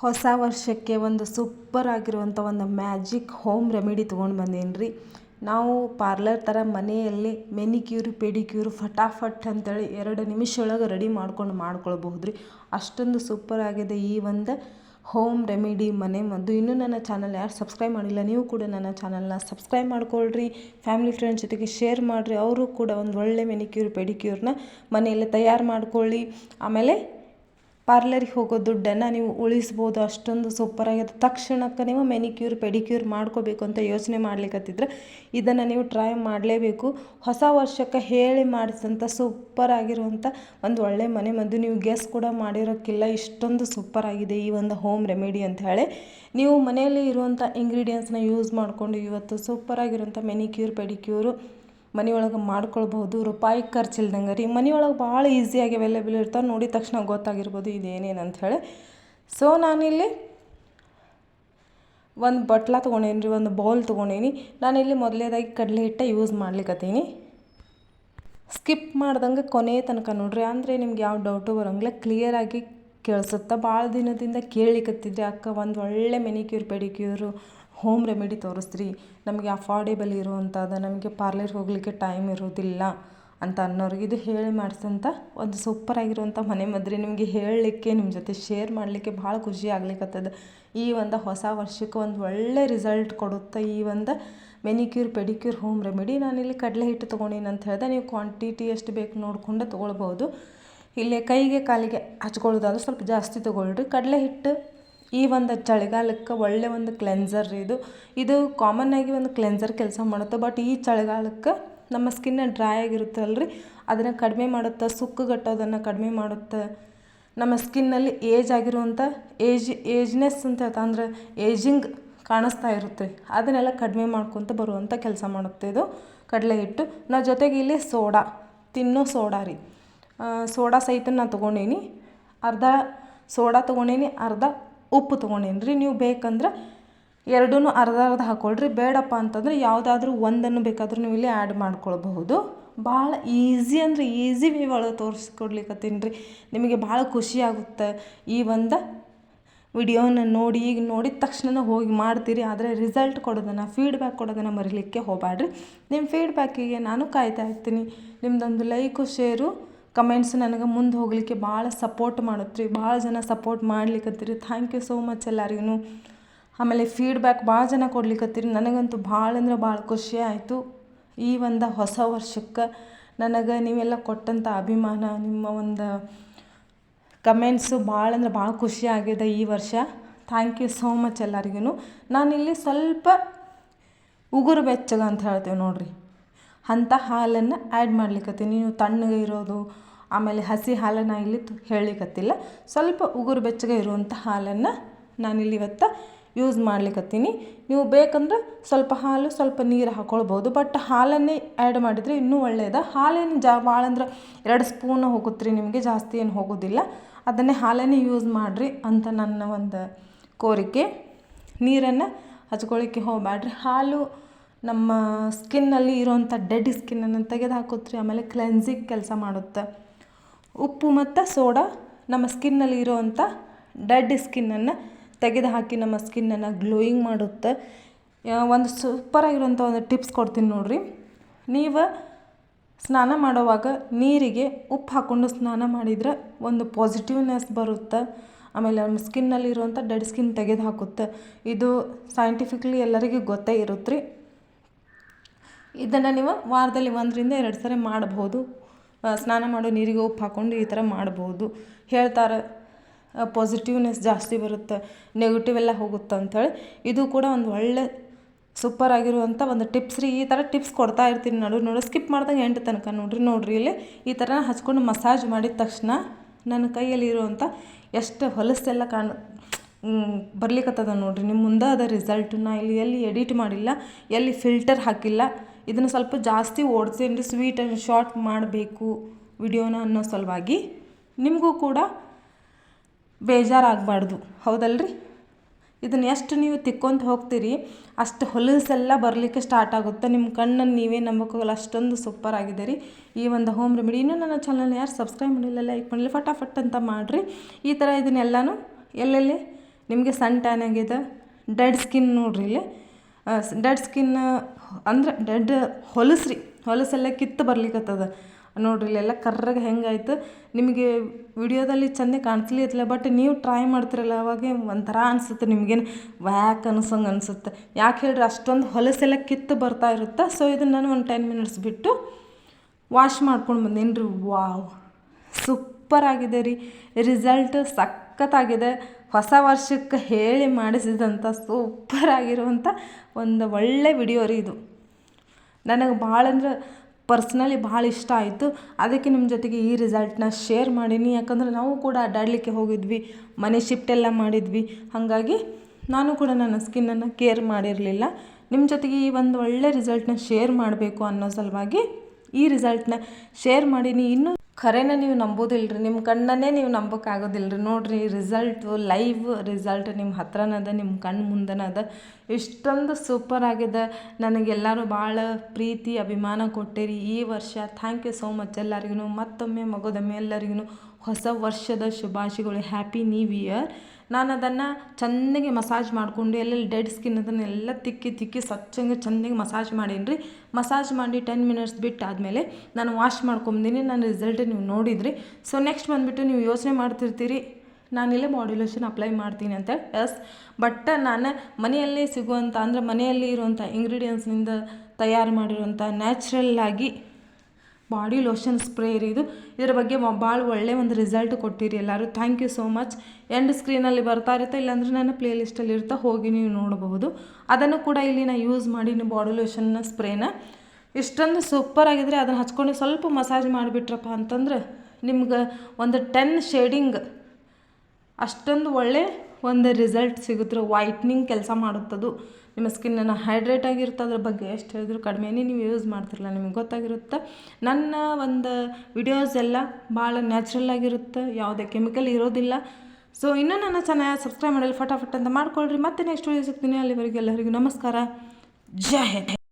ಹೊಸ ವರ್ಷಕ್ಕೆ ಒಂದು ಸೂಪರ್ ಆಗಿರುವಂಥ ಒಂದು ಮ್ಯಾಜಿಕ್ ಹೋಮ್ ರೆಮಿಡಿ ತೊಗೊಂಡು ಬಂದೇನಿ ರೀ ನಾವು ಪಾರ್ಲರ್ ಥರ ಮನೆಯಲ್ಲಿ ಮೆನಿಕ್ಯೂರ್ ಪೆಡಿಕ್ಯೂರ್ ಫಟಾಫಟ್ ಅಂತೇಳಿ ಎರಡು ನಿಮಿಷ ಒಳಗೆ ರೆಡಿ ಮಾಡ್ಕೊಂಡು ಮಾಡ್ಕೊಳ್ಬಹುದು ರೀ ಅಷ್ಟೊಂದು ಸೂಪರ್ ಆಗಿದೆ ಈ ಒಂದು ಹೋಮ್ ರೆಮಿಡಿ ಮನೆ ಮದ್ದು. ಇನ್ನೂ ನನ್ನ ಚಾನಲ್ ಯಾರು ಸಬ್ಸ್ಕ್ರೈಬ್ ಮಾಡಿಲ್ಲ, ನೀವು ಕೂಡ ನನ್ನ ಚಾನಲ್ನ ಸಬ್ಸ್ಕ್ರೈಬ್ ಮಾಡ್ಕೊಳ್ರಿ. ಫ್ಯಾಮಿಲಿ ಫ್ರೆಂಡ್ಸ್ ಜೊತೆಗೆ ಶೇರ್ ಮಾಡಿರಿ. ಅವರು ಕೂಡ ಒಂದು ಒಳ್ಳೆ ಮೆನಿಕ್ಯೂರ್ ಪೆಡಿಕ್ಯೂರ್ನ ಮನೆಯಲ್ಲೇ ತಯಾರು ಮಾಡ್ಕೊಳ್ಳಿ. ಆಮೇಲೆ ಪಾರ್ಲರಿಗೆ ಹೋಗೋ ದುಡ್ಡನ್ನು ನೀವು ಉಳಿಸ್ಬೋದು, ಅಷ್ಟೊಂದು ಸೂಪರಾಗಿದೆ ತಕ್ಷಣಕ್ಕೆ ನೀವು ಮೆನಿಕ್ಯೂರ್ ಪೆಡಿಕ್ಯೂರ್ ಮಾಡ್ಕೋಬೇಕು ಅಂತ ಯೋಚನೆ ಮಾಡ್ಲಿಕ್ಕತ್ತಿದ್ರೆ ಇದನ್ನು ನೀವು ಟ್ರೈ ಮಾಡಲೇಬೇಕು. ಹೊಸ ವರ್ಷಕ್ಕೆ ಹೇಳಿ ಮಾಡಿಸಿದಂಥ ಸೂಪರ್ ಆಗಿರುವಂಥ ಒಂದು ಒಳ್ಳೆ ಮನೆ ಮದ್ದು ನೀವು ಗೆಸ್ ಕೂಡ ಮಾಡಿರೋಕ್ಕಿಲ್ಲ, ಇಷ್ಟೊಂದು ಸೂಪರ್ ಆಗಿದೆ ಈ ಒಂದು ಹೋಮ್ ರೆಮಿಡಿ ಅಂತ ಹೇಳಿ. ನೀವು ಮನೆಯಲ್ಲಿ ಇರುವಂಥ ಇಂಗ್ರೀಡಿಯೆಂಟ್ಸ್ನ ಯೂಸ್ ಮಾಡಿಕೊಂಡು ಇವತ್ತು ಸೂಪರಾಗಿರುವಂಥ ಮೆನಿಕ್ಯೂರ್ ಪೆಡಿಕ್ಯೂರು ಮನೆಯೊಳಗೆ ಮಾಡ್ಕೊಳ್ಬೋದು ರೂಪಾಯಿ ಖರ್ಚಿಲ್ದಂಗೆ ರೀ. ಮನೆಯೊಳಗೆ ಭಾಳ ಈಸಿಯಾಗಿ ಅವೈಲೇಬಲ್ ಇರ್ತಾವೆ. ನೋಡಿದ ತಕ್ಷಣ ಗೊತ್ತಾಗಿರ್ಬೋದು ಇದೇನೇನು ಅಂಥೇಳಿ ಸೊ ನಾನಿಲ್ಲಿ ಒಂದು ಬಟ್ಲ ತೊಗೊಂಡೇನಿ ರೀ, ಒಂದು ಬೌಲ್ ತೊಗೊಂಡೇನಿ. ನಾನಿಲ್ಲಿ ಮೊದಲೇದಾಗಿ ಕಡಲೆ ಹಿಟ್ಟ ಯೂಸ್ ಮಾಡ್ಲಿಕ್ಕತ್ತೀನಿ ಸ್ಕಿಪ್ ಮಾಡ್ದಂಗೆ ಕೊನೆ ತನಕ ನೋಡ್ರಿ. ಅಂದರೆ ನಿಮ್ಗೆ ಯಾವ ಡೌಟು ಬರೋಂಗಿಲ್ಲ ಕ್ಲಿಯರಾಗಿ ಕೇಳಿಸುತ್ತಾ. ಭಾಳ ದಿನದಿಂದ ಕೇಳಲಿಕ್ಕತ್ತಿದ್ರಿ ಅಕ್ಕ. ಒಂದು ಒಳ್ಳೆ ಮೆನಿಕ್ಯೂರ್ ಪೆಡಿಕ್ಯೂರು ಹೋಮ್ ರೆಮಿಡಿ ತೋರಿಸ್ರಿ ನಮಗೆ ಅಫಾರ್ಡೆಬಲ್ ಇರುವಂಥದ್ದು, ನಮಗೆ ಪಾರ್ಲರ್ ಹೋಗಲಿಕ್ಕೆ ಟೈಮ್ ಇರೋದಿಲ್ಲ ಅಂತ ಅನ್ನೋರಿಗೆ ಇದು ಹೇಳಿ ಮಾಡಿಸಿದಂಥ ಒಂದು ಸೂಪರ್ ಆಗಿರುವಂಥ ಮನೆ ಮದ್ರಿ ನಿಮಗೆ ಹೇಳಲಿಕ್ಕೆ ನಿಮ್ಮ ಜೊತೆ ಶೇರ್ ಮಾಡಲಿಕ್ಕೆ ಭಾಳ ಖುಷಿ ಆಗ್ಲಿಕ್ಕತ್ತದ ಈ ಒಂದು ಹೊಸ ವರ್ಷಕ್ಕೆ ಒಂದು ಒಳ್ಳೆ ರಿಸಲ್ಟ್ ಕೊಡುತ್ತೆ ಈ ಒಂದು ಮೆನಿಕ್ಯೂರ್ ಪೆಡಿಕ್ಯೂರ್ ಹೋಮ್ ರೆಮಿಡಿ ಇಲ್ಲಿ ಕಡಲೆ ಹಿಟ್ಟು ತೊಗೊಂಡೀನಿ ಅಂತ ಹೇಳಿದೆ, ನೀವು ಕ್ವಾಂಟಿಟಿ ಎಷ್ಟು ಬೇಕು ನೋಡಿಕೊಂಡು ತೊಗೊಳ್ಬೋದು. ಇಲ್ಲೇ ಕೈಗೆ ಕಾಲಿಗೆ ಹಚ್ಕೊಳ್ಳೋದಾದ್ರೆ ಸ್ವಲ್ಪ ಜಾಸ್ತಿ ತೊಗೊಳ್ರಿ. ಕಡಲೆ ಹಿಟ್ಟು ಈ ಒಂದು ಚಳಿಗಾಲಕ್ಕೆ ಒಳ್ಳೆ ಒಂದು ಕ್ಲೆನ್ಸರ್ ಇದು. ಇದು ಕಾಮನ್ ಆಗಿ ಒಂದು ಕ್ಲೆನ್ಸರ್ ಕೆಲಸ ಮಾಡುತ್ತೆ. ಬಟ್ ಈ ಚಳಿಗಾಲಕ್ಕೆ ನಮ್ಮ ಸ್ಕಿನ್ನ ಡ್ರೈ ಆಗಿರುತ್ತಲ್ಲ ರೀ ಅದನ್ನು ಕಡಿಮೆ ಮಾಡುತ್ತೆ ಸುಕ್ಕುಗಟ್ಟೋದನ್ನು ಕಡಿಮೆ ಮಾಡುತ್ತೆ. ನಮ್ಮ ಸ್ಕಿನ್ನಲ್ಲಿ ಏಜ್ ಆಗಿರುವಂಥ ಏಜ್ ಏಜ್ನೆಸ್ ಅಂತ ಹೇಳ್ತಾ ಅಂದ್ರೆ ಏಜಿಂಗ್ ಕಾಣಿಸ್ತಾ ಇರುತ್ತೆ. ಅದನ್ನೆಲ್ಲ ಕಡಿಮೆ ಮಾಡ್ಕೊತ ಬರುವಂಥ ಕೆಲಸ ಮಾಡುತ್ತೆ ಇದು. ಕಡಲೆ ಹಿಟ್ಟು. ನಾ ಜೊತೆಗೆ ಇಲ್ಲಿ ಸೋಡಾ. ತಿನ್ನೋ ಸೋಡಾ ರೀ. ಸೋಡಾ ಸಹಿತ ನಾನು ತೊಗೊಂಡೀನಿ. ಅರ್ಧ ಸೋಡಾ ತೊಗೊಂಡೀನಿ, ಅರ್ಧ ಉಪ್ಪು ತೊಗೊಂಡೇನಿ ರೀ ನೀವು ಬೇಕಂದ್ರೆ ಎರಡೂ ಅರ್ಧ ಅರ್ಧ ಹಾಕ್ಕೊಳ್ರಿ ಬೇಡಪ್ಪ ಅಂತಂದ್ರೆ ಯಾವುದಾದ್ರೂ ಒಂದನ್ನು ಬೇಕಾದರೂ ನೀವು ಇಲ್ಲಿ ಆ್ಯಡ್ ಮಾಡ್ಕೊಳ್ಬಹುದು. ಭಾಳ ಈಸಿ ಅಂದರೆ ಈಸಿ ವೇ ಒಳಗೆ ತೋರಿಸ್ಕೊಡ್ಲಿಕ್ಕತ್ತೀನಿ ರೀ ನಿಮಗೆ ಭಾಳ ಖುಷಿ ಆಗುತ್ತೆ ಈ ಒಂದು ವಿಡಿಯೋನ ನೋಡಿ, ಈಗ ನೋಡಿದ ತಕ್ಷಣ ಹೋಗಿ ಮಾಡ್ತೀರಿ. ಆದರೆ ರಿಸಲ್ಟ್ ಕೊಡೋದನ್ನು ಫೀಡ್ಬ್ಯಾಕ್ ಕೊಡೋದನ್ನು ಮರಿಲಿಕ್ಕೆ ಹೋಗಬೇಡ್ರಿ ನಿಮ್ಮ ಫೀಡ್ಬ್ಯಾಕಿಗೆ ನಾನು ಕಾಯ್ತಾ ಇರ್ತೀನಿ. ನಿಮ್ಮದೊಂದು ಲೈಕು ಶೇರು ಕಮೆಂಟ್ಸ್ ನನಗೆ ಮುಂದೆ ಹೋಗಲಿಕ್ಕೆ ಭಾಳ ಸಪೋರ್ಟ್ ಮಾಡತ್ರಿ ಭಾಳ ಜನ ಸಪೋರ್ಟ್ ಮಾಡ್ಲಿಕ್ಕತ್ತೀರಿ ಥ್ಯಾಂಕ್ ಯು ಸೋ ಮಚ್ ಎಲ್ಲರಿಗೂ ಆಮೇಲೆ ಫೀಡ್ಬ್ಯಾಕ್ ಭಾಳ ಜನ ಕೊಡ್ಲಿಕ್ಕತ್ತೀರಿ ನನಗಂತೂ ಭಾಳ ಅಂದ್ರೆ ಭಾಳ ಖುಷಿ ಆಯಿತು. ಈ ಒಂದು ಹೊಸ ವರ್ಷಕ್ಕೆ ನನಗೆ ನೀವೆಲ್ಲ ಕೊಟ್ಟಂಥ ಅಭಿಮಾನ, ನಿಮ್ಮ ಒಂದು ಕಮೆಂಟ್ಸು ಭಾಳ ಅಂದ್ರೆ ಭಾಳ ಖುಷಿ ಆಗಿದೆ ಈ ವರ್ಷ. ಥ್ಯಾಂಕ್ ಯು ಸೋ ಮಚ್ ಎಲ್ಲರಿಗೂ ನಾನಿಲ್ಲಿ ಸ್ವಲ್ಪ ಉಗುರು ಬೆಚ್ಚಗ ಅಂತ ಹೇಳ್ತೇವೆ ನೋಡಿರಿ. ಅಂಥ ಹಾಲನ್ನು ಆ್ಯಡ್ ಮಾಡ್ಲಿಕ್ಕತ್ತೀನಿ ನೀವು ತಣ್ಣಗೆ ಇರೋದು ಆಮೇಲೆ ಹಸಿ ಹಾಲನ್ನು ಇಲ್ಲಿ ಹೇಳಲಿಕ್ಕತ್ತಿಲ್ಲ ಸ್ವಲ್ಪ ಉಗುರು ಬೆಚ್ಚಗೆ ಇರುವಂಥ ಹಾಲನ್ನು ನಾನಿಲ್ಲಿ ಇವತ್ತು ಯೂಸ್ ಮಾಡ್ಲಿಕ್ಕತ್ತೀನಿ ನೀವು ಬೇಕಂದ್ರೆ ಸ್ವಲ್ಪ ಹಾಲು, ಸ್ವಲ್ಪ ನೀರು ಹಾಕ್ಕೊಳ್ಬೋದು ಬಟ್ ಹಾಲನ್ನೇ ಆ್ಯಡ್ ಮಾಡಿದರೆ ಇನ್ನೂ ಒಳ್ಳೆಯದ ಹಾಲೇನು ಜಾ ಭಾಳ ಅಂದ್ರೆ ಎರಡು ಸ್ಪೂನ್ ಹೋಗುತ್ತೆ ನಿಮಗೆ, ಜಾಸ್ತಿ ಏನು ಹೋಗೋದಿಲ್ಲ. ಅದನ್ನೇ ಹಾಲನ್ನೇ ಯೂಸ್ ಮಾಡಿರಿ ಅಂತ ನನ್ನ ಒಂದು ಕೋರಿಕೆ. ನೀರನ್ನು ಹಚ್ಕೊಳ್ಳಿಕ್ಕೆ ಹೋಗಬೇಡ್ರಿ ಹಾಲು ನಮ್ಮ ಸ್ಕಿನ್ನಲ್ಲಿ ಇರೋವಂಥ ಡೆಡ್ ಸ್ಕಿನ್ನನ್ನು ತೆಗೆದು ಹಾಕುತ್ತೆ ಆಮೇಲೆ ಕ್ಲೆನ್ಸಿಂಗ್ ಕೆಲಸ ಮಾಡುತ್ತೆ. ಉಪ್ಪು ಮತ್ತು ಸೋಡಾ ನಮ್ಮ ಸ್ಕಿನ್ನಲ್ಲಿ ಇರೋವಂಥ ಡೆಡ್ ಸ್ಕಿನ್ನನ್ನು ತೆಗೆದು ಹಾಕಿ ನಮ್ಮ ಸ್ಕಿನ್ನನ್ನು ಗ್ಲೋಯಿಂಗ್ ಮಾಡುತ್ತೆ. ಒಂದು ಸೂಪರಾಗಿರೋಂಥ ಒಂದು ಟಿಪ್ಸ್ ಕೊಡ್ತೀನಿ ನೋಡಿರಿ. ನೀವು ಸ್ನಾನ ಮಾಡುವಾಗ ನೀರಿಗೆ ಉಪ್ಪು ಹಾಕ್ಕೊಂಡು ಸ್ನಾನ ಮಾಡಿದರೆ ಒಂದು ಪಾಸಿಟಿವ್ನೆಸ್ ಬರುತ್ತೆ. ಆಮೇಲೆ ನಮ್ಮ ಸ್ಕಿನ್ನಲ್ಲಿರುವಂಥ ಡೆಡ್ ಸ್ಕಿನ್ ತೆಗೆದು ಹಾಕುತ್ತೆ. ಇದು ಸೈಂಟಿಫಿಕ್ಲಿ ಎಲ್ಲರಿಗೂ ಗೊತ್ತೇ ಇರುತ್ತೆ ರೀ ಇದನ್ನು ನೀವು ವಾರದಲ್ಲಿ ಒಂದರಿಂದ ಎರಡು ಸರಿ ಮಾಡ್ಬೋದು ಸ್ನಾನ ಮಾಡೋ ನೀರಿಗೆ ಉಪ್ಪು ಹಾಕ್ಕೊಂಡು ಈ ಥರ ಮಾಡ್ಬೋದು. ಹೇಳ್ತಾರೆ ಪಾಸಿಟಿವ್ನೆಸ್ ಜಾಸ್ತಿ ಬರುತ್ತೆ ನೆಗೆಟಿವ್ ಎಲ್ಲ ಹೋಗುತ್ತೆ ಅಂಥೇಳಿ. ಇದು ಕೂಡ ಒಂದು ಒಳ್ಳೆ ಸೂಪರ್ ಆಗಿರುವಂಥ ಒಂದು ಟಿಪ್ಸ್ ರೀ. ಈ ಥರ ಟಿಪ್ಸ್ ಕೊಡ್ತಾ ಇರ್ತೀನಿ ನಡು. ನೋಡು ಸ್ಕಿಪ್ ಮಾಡ್ದಂಗೆ ಎಂಟು ತನಕ ನೋಡಿರಿ. ನೋಡಿರಿ ಇಲ್ಲಿ ಈ ಥರ ಹಚ್ಕೊಂಡು ಮಸಾಜ್ ಮಾಡಿದ ತಕ್ಷಣ ನನ್ನ ಕೈಯಲ್ಲಿ ಇರುವಂಥ ಎಷ್ಟು ಹೊಲಸೆಲ್ಲ ಕಾಣ ಬರ್ಲಿಕ್ಕತ್ತದ ನೋಡಿರಿ. ನಿಮ್ಮ ಮುಂದೆ ಅದ ರಿಸಲ್ಟು ನಾ ಇಲ್ಲಿ ಎಲ್ಲಿ ಎಡಿಟ್ ಮಾಡಿಲ್ಲ, ಎಲ್ಲಿ ಫಿಲ್ಟರ್ ಹಾಕಿಲ್ಲ. ಇದನ್ನು ಸ್ವಲ್ಪ ಜಾಸ್ತಿ ಓಡಿಸಿ ಸ್ವೀಟ್ ಆ್ಯಂಡ್ ಶಾರ್ಟ್ ಮಾಡಬೇಕು ವಿಡಿಯೋನ ಅನ್ನೋ ಸಲುವಾಗಿ ನಿಮಗೂ ಕೂಡ ಬೇಜಾರಾಗಬಾರ್ದು. ಹೌದಲ್ರಿ? ಇದನ್ನು ಎಷ್ಟು ನೀವು ತಿಕ್ಕೊಂತ ಹೋಗ್ತೀರಿ, ಅಷ್ಟು ಹೊಲಸೆಲ್ಲ ಬರಲಿಕ್ಕೆ ಸ್ಟಾರ್ಟ್ ಆಗುತ್ತೆ. ನಿಮ್ಮ ಕಣ್ಣನ್ನು ನೀವೇ ನಂಬಕ್ಕಾಗಲ್ಲ ಅಷ್ಟೊಂದು ಸೂಪರ್ ಆಗಿದೆ ರೀ. ಈ ಒಂದು ಹೋಮ್ ರೆಮಿಡಿ ಇನ್ನೂ ನನ್ನ ಚಾನಲ್ನ ಯಾರು ಸಬ್ಸ್ಕ್ರೈಬ್ ಮಾಡಿಲ್ಲ ಲೈಕ್ ಮಾಡಲಿ ಫಟಾಫಟ್ ಅಂತ ಮಾಡಿರಿ. ಈ ಥರ ಇದನ್ನೆಲ್ಲನೂ ಎಲ್ಲೆಲ್ಲಿ? ನಿಮಗೆ ಸನ್ ಟ್ಯಾನ್ ಆಗಿದೆ. ಡೆಡ್ ಸ್ಕಿನ್ ನೋಡ್ರಿ ಇಲ್ಲಿ. ಡೆಡ್ ಸ್ಕಿನ್ ಅಂದ್ರೆ ಡೆಡ್ ಹೊಲಸ್ರಿ. ಹೊಲಸೆಲ್ಲ ಕಿತ್ತು ಬರ್ಲಿಕ್ಕತ್ತದ ನೋಡ್ರಿ ಇಲ್ಲೆಲ್ಲ ಕರ್ರಗೆ ಹೆಂಗಾಯ್ತು. ನಿಮಗೆ ವಿಡಿಯೋದಲ್ಲಿ ಚೆಂದ ಕಾಣಿಸ್ಲಿತ್ತಿಲ್ಲ ಬಟ್ ನೀವು ಟ್ರೈ ಮಾಡ್ತಿರಲ್ಲ, ಅವಾಗ ಒಂಥರ ಅನಿಸುತ್ತೆ ನಿಮಗೇನು ವ್ಯಾಕ್ ಅನ್ಸಂಗೆ ಅನಿಸುತ್ತೆ. ಯಾಕೆ ಹೇಳ್ರಿ, ಅಷ್ಟೊಂದು ಹೊಲಸೆಲ್ಲ ಕಿತ್ತು ಬರ್ತಾ ಇರುತ್ತೆ ಸೊ ಇದನ್ನು ನಾನು ಒಂದು ಟೆನ್ ಮಿನಿಟ್ಸ್ ಬಿಟ್ಟು ವಾಶ್ ಮಾಡ್ಕೊಂಡು ಬಂದೇನು ರೀ ವಾವ್. ಸೂಪರ್ ಆಗಿದೆ ರೀ. ರಿಸಲ್ಟ್ ಸಖತ್ತಾಗಿದೆ. ಹೊಸ ವರ್ಷಕ್ಕೆ ಹೇಳಿ ಮಾಡಿಸಿದಂಥ ಸೂಪರ್ ಆಗಿರುವಂಥ ಒಂದು ಒಳ್ಳೆ ವಿಡಿಯೋ ರೀ ಇದು. ನನಗೆ ಭಾಳ ಅಂದ್ರೆ ಪರ್ಸ್ನಲಿ ಭಾಳ ಇಷ್ಟ ಆಯಿತು. ಅದಕ್ಕೆ ನಿಮ್ಮ ಜೊತೆಗೆ ಈ ರಿಸಲ್ಟ್ನ ಶೇರ್ ಮಾಡೀನಿ. ಯಾಕಂದ್ರೆ ನಾವು ಕೂಡ ಅಡ್ಡಾಡಲಿಕ್ಕೆ ಹೋಗಿದ್ವಿ, ಮನೆ ಶಿಫ್ಟ್ ಎಲ್ಲ ಮಾಡಿದ್ವಿ. ಹಾಗಾಗಿ ನಾನು ಕೂಡ ನನ್ನ ಸ್ಕಿನ್ನನ್ನು ಕೇರ್ ಮಾಡಿರಲಿಲ್ಲ. ನಿಮ್ಮ ಜೊತೆಗೆ ಈ ಒಂದು ಒಳ್ಳೆ ರಿಸಲ್ಟ್ನ ಶೇರ್ ಮಾಡಬೇಕು ಅನ್ನೋ ಸಲುವಾಗಿ ಈ ರಿಸಲ್ಟ್ನ ಶೇರ್ ಮಾಡೀನಿ. ಇನ್ನೂ ಖರೇನ ನೀವು ನಂಬೋದಿಲ್ಲ ರೀ ನಿಮ್ಮ ಕಣ್ಣನ್ನೇ ನೀವು ನಂಬೋಕ್ಕಾಗೋದಿಲ್ಲ ರೀ ನೋಡಿರಿ ರಿಸಲ್ಟು ಲೈವ್ ರಿಸಲ್ಟ್ ನಿಮ್ಮ ಹತ್ರನದ ನಿಮ್ಮ ಕಣ್ಣು ಮುಂದನದ ಇಷ್ಟೊಂದು ಸೂಪರ್ ಆಗಿದೆ. ನನಗೆಲ್ಲರೂ ಭಾಳ ಪ್ರೀತಿ, ಅಭಿಮಾನ ಕೊಟ್ಟಿರಿ ಈ ವರ್ಷ. ಥ್ಯಾಂಕ್ ಯು ಸೋ ಮಚ್ ಎಲ್ಲರಿಗೂ ಮತ್ತೊಮ್ಮೆ ಮಗೋದೊಮ್ಮೆ ಎಲ್ಲರಿಗೂ ಹೊಸ ವರ್ಷದ ಶುಭಾಶಯಗಳು ಹ್ಯಾಪಿ ನ್ಯೂ ಇಯರ್ ನಾನು ಅದನ್ನು ಚೆನ್ನಾಗಿ ಮಸಾಜ್ ಮಾಡಿಕೊಂಡು, ಎಲ್ಲೆಲ್ಲಿ ಡೆಡ್ ಸ್ಕಿನ್ ಅದನ್ನೆಲ್ಲ ತಿಕ್ಕಿ ತಿಕ್ಕಿ, ಸ್ವಚ್ಛಂಗೆ ಚೆನ್ನಾಗಿ ಮಸಾಜ್ ಮಾಡೀನಿ ರೀ ಮಸಾಜ್ ಮಾಡಿ ಟೆನ್ ಮಿನಿಟ್ಸ್ ಬಿಟ್ಟು ಆದಮೇಲೆ ನಾನು ವಾಶ್ ಮಾಡ್ಕೊಂಬಂದಿನಿ ನನ್ನ ರಿಸಲ್ಟ್ ನೀವು ನೋಡಿದ್ರಿ. ಸೊ ನೆಕ್ಸ್ಟ್ ಬಂದುಬಿಟ್ಟು ನೀವು ಯೋಚನೆ ಮಾಡ್ತಿರ್ತೀರಿ ನಾನಿಲ್ಲೇ ಮಾಡ್ಯುಲೇಷನ್ ಲೋಷನ್ ಅಪ್ಲೈ ಮಾಡ್ತೀನಿ ಅಂತ ಎಸ್ ಬಟ್ ನಾನು ಮನೆಯಲ್ಲೇ ಸಿಗುವಂಥ ಅಂದರೆ ಮನೆಯಲ್ಲಿ ಇರುವಂಥ ಇಂಗ್ರೀಡಿಯೆಂಟ್ಸ್ನಿಂದ ತಯಾರು ಮಾಡಿರುವಂಥ ನ್ಯಾಚುರಲ್ ಆಗಿ ಬಾಡಿ ಲೋಷನ್ ಸ್ಪ್ರೇ ರೀ ಇದು. ಇದರ ಬಗ್ಗೆ ಭಾಳ ಒಳ್ಳೆ ಒಂದು ರಿಸಲ್ಟ್ ಕೊಟ್ಟಿರಿ ಎಲ್ಲರೂ. Thank you so much end ಸ್ಕ್ರೀನಲ್ಲಿ ಬರ್ತಾ ಇರುತ್ತೆ, ಇಲ್ಲಾಂದ್ರೆ ನನ್ನ ಪ್ಲೇ ಲಿಸ್ಟಲ್ಲಿ ಇರ್ತಾ ಹೋಗಿ ನೀವು ನೋಡಬಹುದು. ಅದನ್ನು ಕೂಡ ಇಲ್ಲಿ ನಾನು ಯೂಸ್ ಮಾಡಿ ಬಾಡಿ ಲೋಷನ್ನ ಸ್ಪ್ರೇನ ಇಷ್ಟೊಂದು ಸೂಪರ್ ಆಗಿದ್ರೆ ಅದನ್ನು ಹಚ್ಕೊಂಡು ಸ್ವಲ್ಪ ಮಸಾಜ್ ಮಾಡಿಬಿಟ್ರಪ್ಪ ಅಂತಂದ್ರೆ ನಿಮ್ಗೆ ಒಂದು ಟೆನ್ ಶೇಡಿಂಗ್ ಅಷ್ಟೊಂದು ಒಳ್ಳೆ ಒಂದು ರಿಸಲ್ಟ್ ಸಿಗುತ್ತೆ ವೈಟ್ನಿಂಗ್ ಕೆಲಸ ಮಾಡುತ್ತದು. ನಿಮ್ಮ ಸ್ಕಿನ್ನನ್ನು ಹೈಡ್ರೇಟ್ ಆಗಿರುತ್ತೆ ಅದ್ರ ಬಗ್ಗೆ ಎಷ್ಟು ಹೇಳಿದ್ರು ಕಡಿಮೆನೇ ನೀವು ಯೂಸ್ ಮಾಡ್ತಿರಲ್ಲ, ನಿಮಗೆ ಗೊತ್ತಾಗಿರುತ್ತೆ. ನನ್ನ ಒಂದು ವಿಡಿಯೋಸ್ ಎಲ್ಲ ಭಾಳ ನ್ಯಾಚುರಲ್ ಆಗಿರುತ್ತೆ, ಯಾವುದೇ ಕೆಮಿಕಲ್ ಇರೋದಿಲ್ಲ. ಸೊ ಇನ್ನೂ ನನ್ನ ಚಾನಲ್ ಸಬ್ಸ್ಕ್ರೈಬ್ ಮಾಡಲು ಫಟಾಫಟ್ ಅಂತ ಮಾಡ್ಕೊಳ್ರಿ. ಮತ್ತೆ ನೆಕ್ಸ್ಟ್ ವಿಡಿಯೋ ಸಿಗ್ತೀನಿ. ಅಲ್ಲಿವರೆಗೆ ಎಲ್ಲರಿಗೂ ನಮಸ್ಕಾರ. ಜೈ ಹಿಂದ್.